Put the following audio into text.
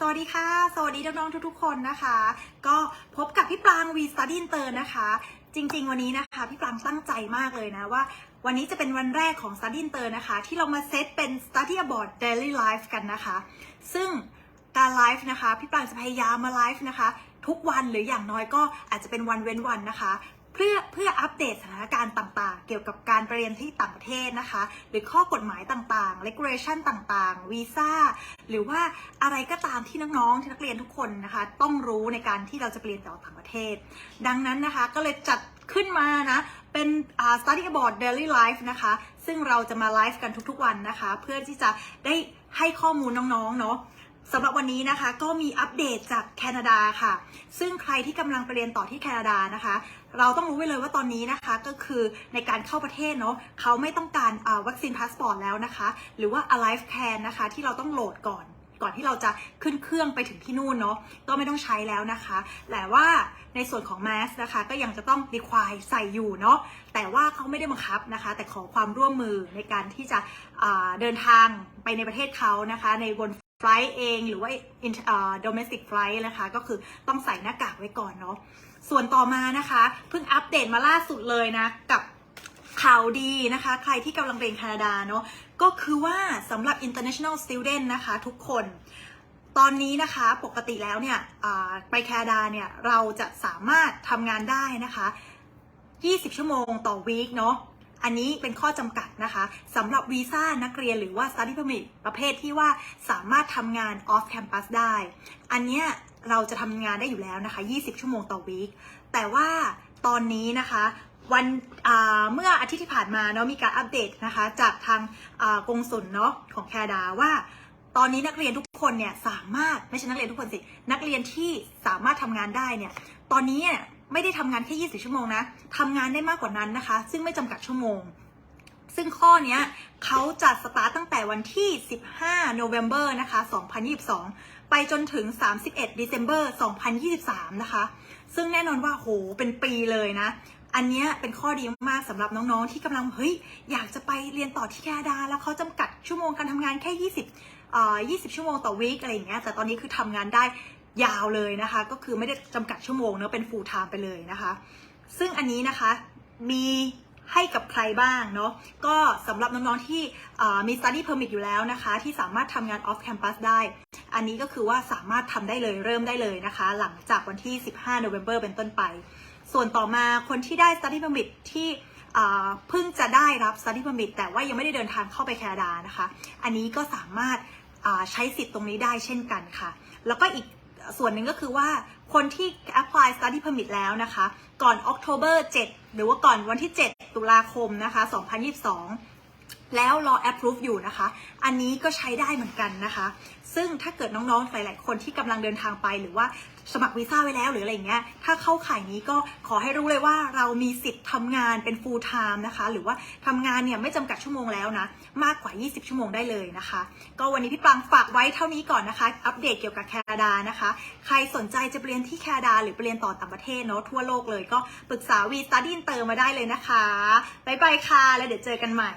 สวัสดีค่ะ สวัสดีน้องๆทุกๆ คนนะคะ ก็พบกับพี่ปรางวีสต u ดี้ i เตอร์นะคะ จริงๆ วันนี้นะคะ พี่ปรางตั้งใจมากเลยนะว่า วันนี้จะเป็นวันแรกของ Study i n t e r นะคะ ที่เรามาเซตเป็น Study Abroad Daily Life กันนะคะ ซึ่งการไลฟ์นะคะ พี่ปรางจะพยายามมาไลฟ์นะคะ ทุกวันหรืออย่างน้อยก็อาจจะเป็นวันเว้นวันนะคะ เพื่อเพื่ออัปเดตสถานการณ์ต่างๆ เกี่ยวกับการไปเรียนที่ต่างประเทศนะคะ หรือข้อกฎหมายต่างๆ regulation ต่างๆ วีซ่า หรือว่าอะไรก็ตามที่น้องๆที่นักเรียนทุกคนนะคะ ต้องรู้ในการที่เราจะไปเรียนต่อต่างประเทศ ดังนั้นนะคะก็เลยจัดขึ้นมานะ เป็น study abroad daily life นะคะ ซึ่งเราจะมาไลฟ์กันทุกๆวันนะคะ เพื่อที่จะได้ให้ข้อมูลน้องๆเนาะ สำหรับวันนี้นะคะก็มีอัปเดตจากแคนาดาค่ะ ซึ่งใครที่กำลังไปเรียนต่อที่แคนาดานะคะ เราต้องรู้ไว้เลยว่าตอนนี้นะคะก็คือในการเข้าประเทศเนาะเขาไม่ต้องการาวัคซีนพาสปอร์ตแล้วนะคะ หรือว่า Alive Can นะคะ ที่เราต้องโหลดก่อน ก่อนที่เราจะขึ้นเครื่องไปถึงที่นู่นเนาะก็ไม่ต้องใช้แล้วนะคะแต่ว่าในส่วนของ Mask นะคะก็ยังจะต้อง require ใส่อยู่เนาะแต่ว่าเขาไม่ได้บังคับนะคะ แต่ขอความร่วมมือในการที่จะเดินทางไปในประเทศเขานะคะในบน ไฟล์เองหรือว่า in- เอ่อ domestic flight นะคะ ก็คือต้องใส่หน้ากากไว้ก่อนเนาะส่วนต่อมานะคะ เพิ่งอัปเดตมาล่าสุดเลยนะ กับข่าวดีนะคะ ใครที่กำลังเรียนแคนาดาเนาะก็คือว่าสำหรับ international student นะคะทุกคน ตอนนี้นะคะปกติแล้วเนี่ยอ่าไปแคนาดาเนี่ย เราจะสามารถทำงานได้นะคะ 20 ชั่วโมงต่อวีคเนาะ อันนี้เป็นข้อจำกัดนะคะสำหรับวีซ่านักเรียนหรือว่า study permit ประเภทที่ว่าสามารถทำงาน off campus ได้ อันเนี้ยเราจะทำงานได้อยู่แล้วนะคะ 20 ชั่วโมงต่อวีคแต่ว่าตอนนี้นะคะวันเมื่ออาทิตย์ที่ผ่านมาเนาะมีการอัปเดตนะคะ จากทางอ่ากงสุลเนาะของแคนาดาว่า ตอนนี้นักเรียนทุกคนเนี่ยสามารถไม่ใช่นักเรียนทุกคนสิ นักเรียนที่สามารถทำงานได้เนี่ยตอนนี้เนี่ย ไม่ได้ทำงานแค่ 20 ชั่วโมงนะทำงานได้มากกว่านั้นนะคะ ซึ่งไม่จำกัดชั่วโมง ซึ่งข้อนี้เขาจะสตาร์ตตั้งแต่วันที่ 15 โนเวม ber นะคะ 2022 ไปจนถึง 31 December 2023 นะคะ ซึ่งแน่นอนว่าโหเป็นปีเลยนะอันนี้เป็นข้อดีมากสำหรับน้องๆ ที่กำลังเฮ้ยอยากจะไปเรียนต่อที่แคนาดา แล้วเขาจำกัดชั่วโมงการทำงานแค่ 20อ่อ20 ชั่วโมงต่อวีคอะไรอย่างเงี้ยแต่ตอนนี้คือทำงานได้ ยาวเลยนะคะ ก็คือไม่ได้จำกัดชั่วโมงเนอะเป็น full time ไปเลยนะคะ ซึ่งอันนี้นะคะมีให้กับใครบ้างเนาะก็สำหรับน้องๆที่มี study permit อยู่แล้วนะคะ ที่สามารถทำงาน off campus ได้ อันนี้ก็คือว่าสามารถทำได้เลยเริ่มได้เลยนะคะ หลังจากวันที่ 15 November เป็นต้นไป ส่วนต่อมาคนที่ได้ study permit ที่เพิ่งจะได้รับ study permit แต่ว่ายังไม่ได้เดินทางเข้าไปแคนาดานะคะ อันนี้ก็สามารถาใช้สิทธิ์ตรงนี้ได้เช่นกันค่ะ แล้วก็อีก ส่วนหนึ่งก็คือว่าคนที่ apply study permit แล้วนะคะ ก่อน October 7 หรือว่าก่อนวันที่ 7 ตุลาคมนะคะ 2022 แล้วรอ approve อยู่นะคะ อันนี้ก็ใช้ได้เหมือนกันนะคะ ซึ่งถ้าเกิดน้องๆ หลาย ๆ คนที่กำลังเดินทางไปหรือว่าสมัครวีซ่าไว้แล้วหรืออะไรเงี้ย ถ้าเข้าข่ายนี้ก็ขอให้รู้เลยว่าเรามีสิทธิ์ทำงานเป็น full time นะคะ หรือว่าทำงานเนี่ยไม่จำกัดชั่วโมงแล้วนะ มากกว่า 20 ชั่วโมงได้เลยนะคะ ก็วันนี้พี่ปังฝากไว้เท่านี้ก่อนนะคะ อัปเดตเกี่ยวกับแคนาดานะคะ ใครสนใจจะเรียนที่แคนาดาหรือไปเรียนต่อต่างประเทศเนาะทั่วโลกเลยก็ปรึกษาวีสต u ดี้เตอร์มาได้เลยนะคะบ๊ายบายค่ะ แล้วเดี๋ยวเจอกันใหม่